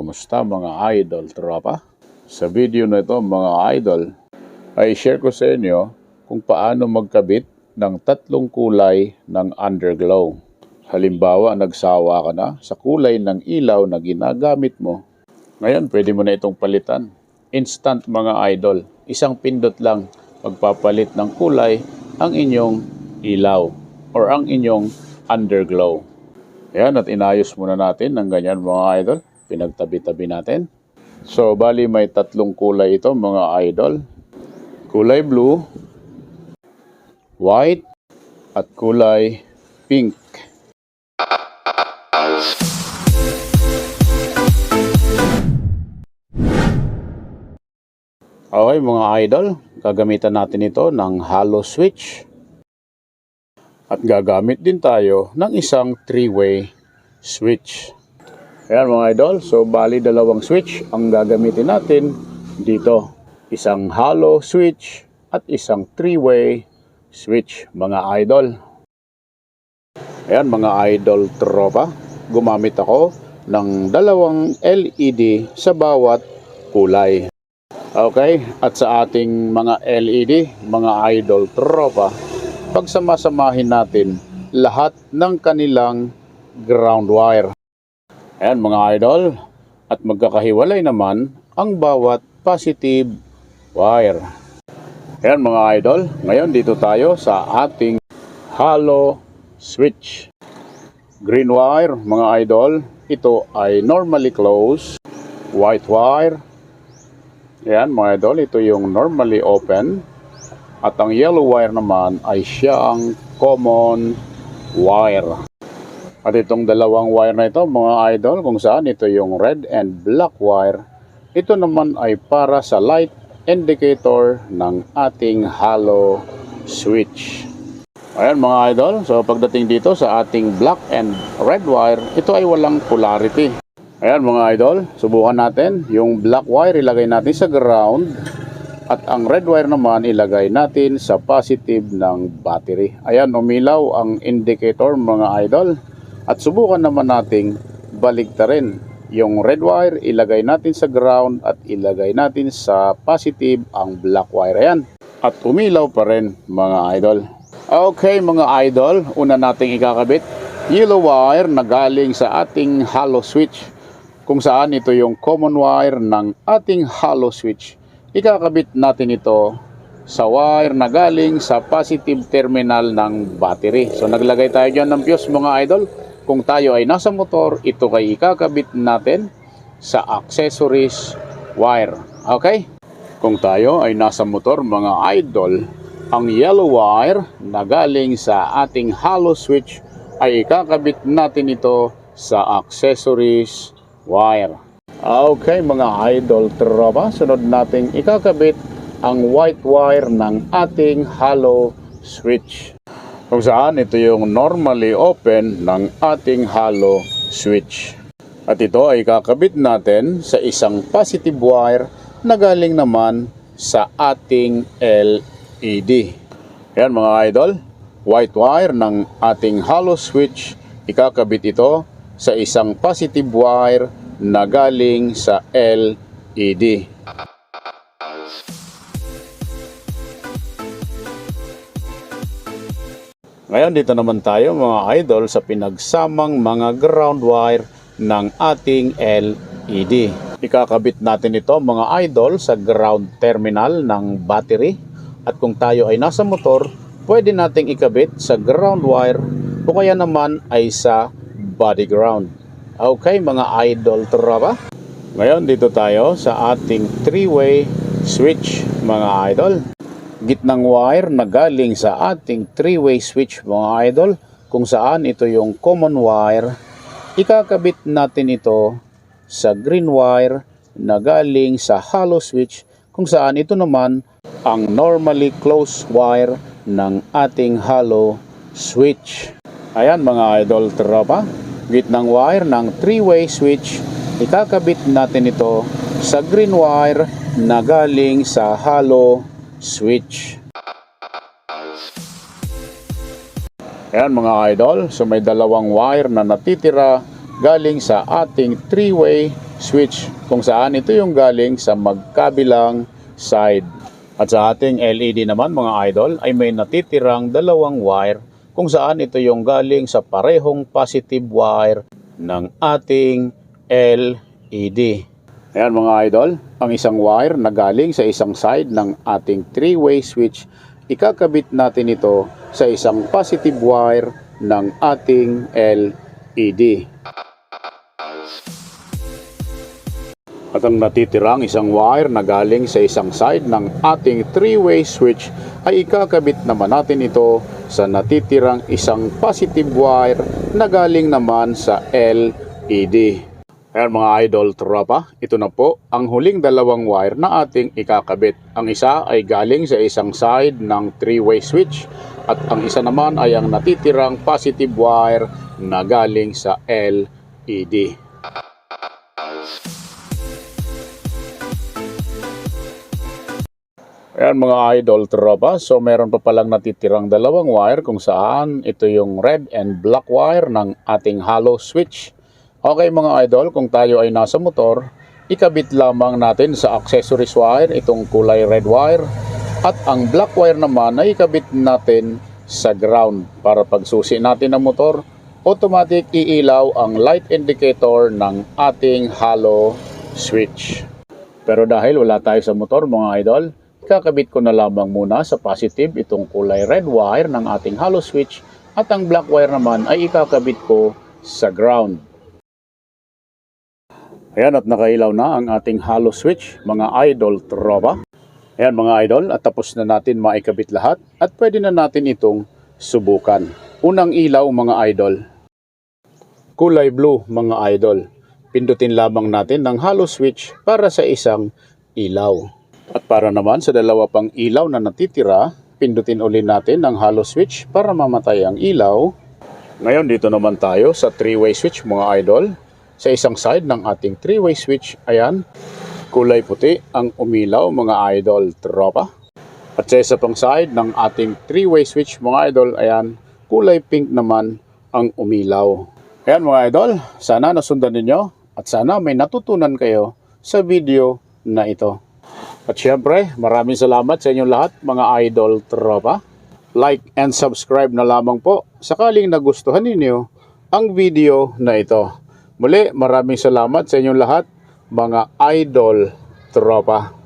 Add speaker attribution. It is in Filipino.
Speaker 1: Kumusta mga idol, tropa? Sa video na ito mga idol, ay share ko sa inyo kung paano magkabit ng tatlong kulay ng underglow. Halimbawa, nagsawa ka na sa kulay ng ilaw na ginagamit mo. Ngayon, pwede mo na itong palitan. Instant mga idol. Isang pindot lang magpapalit ng kulay ang inyong ilaw or ang inyong underglow. Ayan, at inayos muna natin ng ganyan mga idol. Pinagtabi-tabi natin. So, bali may tatlong kulay ito mga idol. Kulay blue, white, at kulay pink. Okay mga idol, gagamitan natin ito ng hollow switch. At gagamit din tayo ng isang three-way switch. Ayan mga idol, so bali dalawang switch ang gagamitin natin dito. Isang hollow switch at isang three-way switch mga idol. Ayan mga idol tropa, gumamit ako ng dalawang LED sa bawat kulay. Okay, at sa ating mga LED, mga idol tropa, pagsamasamahin natin lahat ng kanilang ground wire. Ayan mga idol, at magkakahiwalay naman ang bawat positive wire. Ayan mga idol, ngayon dito tayo sa ating hollow switch. Green wire mga idol, ito ay normally closed. White wire, Ayan mga idol, ito yung normally open. At ang yellow wire naman ay siya ang common wire. At itong dalawang wire na ito mga idol, kung saan ito yung red and black wire, ito naman ay para sa light indicator ng ating hollow switch. Ayan mga idol, so pagdating dito sa ating black and red wire, ito ay walang polarity. Ayan mga idol, subukan natin. Yung black wire ilagay natin sa ground at ang red wire naman ilagay natin sa positive ng battery. Ayan, umilaw ang indicator mga idol. At subukan naman nating baligtarin. Yung red wire ilagay natin sa ground at ilagay natin sa positive ang black wire. Ayan. At umilaw pa rin mga idol. Okay mga idol, una nating ikakabit. Yellow wire na galing sa ating hollow switch kung saan ito yung common wire ng ating hollow switch. Ikakabit natin ito sa wire na galing sa positive terminal ng battery. So naglagay tayo dyan ng fuse mga idol. Kung tayo ay nasa motor, ito kay ikakabit natin sa accessories wire. Okay? Kung tayo ay nasa motor mga idol, ang yellow wire na galing sa ating hollow switch ay ikakabit natin ito sa accessories wire. Okay mga idol tropa, sunod nating ikakabit ang white wire ng ating hollow switch. Kung saan ito yung normally open ng ating hollow switch. At ito ay kakabit natin sa isang positive wire na galing naman sa ating LED. Yan mga idol, white wire ng ating hollow switch, ikakabit ito sa isang positive wire na galing sa LED. Ngayon dito naman tayo mga idol sa pinagsamang mga ground wire ng ating LED. Ikakabit natin ito mga idol sa ground terminal ng battery at kung tayo ay nasa motor, pwede nating ikabit sa ground wire o kaya naman ay sa body ground. Okay mga idol tropa. Ngayon dito tayo sa ating three-way switch mga idol. Gitnang wire na galing sa ating three-way switch mga idol kung saan ito yung common wire. Ikakabit natin ito sa green wire na galing sa hollow switch kung saan ito naman ang normally closed wire ng ating hollow switch. Ayan mga idol tropa gitnang wire ng three-way switch, ikakabit natin ito sa green wire na galing sa hollow switch. Ayan mga idol, so may dalawang wire na natitira galing sa ating three-way switch kung saan ito yung galing sa magkabilang side. At sa ating LED naman mga idol ay may natitirang dalawang wire kung saan ito yung galing sa parehong positive wire ng ating LED. Ayan mga idol, ang isang wire na galing sa isang side ng ating three-way switch, ikakabit natin ito sa isang positive wire ng ating LED. At ang natitirang isang wire na galing sa isang side ng ating three-way switch ay ikakabit naman natin ito sa natitirang isang positive wire na galing naman sa LED. Ayan mga idol tropa, ito na po ang huling dalawang wire na ating ikakabit. Ang isa ay galing sa isang side ng three-way switch at ang isa naman ay ang natitirang positive wire na galing sa LED. Ayan mga idol tropa, so meron pa palang natitirang dalawang wire kung saan ito yung red and black wire ng ating hollow switch. Okay mga idol, kung tayo ay nasa motor, ikabit lamang natin sa accessories wire itong kulay red wire at ang black wire naman ay ikabit natin sa ground para pag susi natin ang motor, automatic iilaw ang light indicator ng ating hollow switch. Pero dahil wala tayo sa motor mga idol, kakabit ko na lamang muna sa positive itong kulay red wire ng ating hollow switch at ang black wire naman ay ikakabit ko sa ground. Ayan at nakailaw na ang ating hollow switch mga idol tropa. Ayan mga idol at tapos na natin maikabit lahat at pwede na natin itong subukan. Unang ilaw mga idol. Kulay blue mga idol. Pindutin lamang natin ng hollow switch para sa isang ilaw. At para naman sa dalawa pang ilaw na natitira, pindutin uli natin ang hollow switch para mamatay ang ilaw. Ngayon dito naman tayo sa three-way switch mga idol. Sa isang side ng ating three-way switch, ayan, kulay puti ang umilaw mga idol tropa. At sa isa pang side ng ating three-way switch mga idol, ayan, kulay pink naman ang umilaw. Ayan mga idol, sana nasundan ninyo at sana may natutunan kayo sa video na ito. At syempre, maraming salamat sa inyong lahat mga idol tropa. Like and subscribe na lamang po sakaling nagustuhan ninyo ang video na ito. Muli, maraming salamat sa inyong lahat mga idol tropa.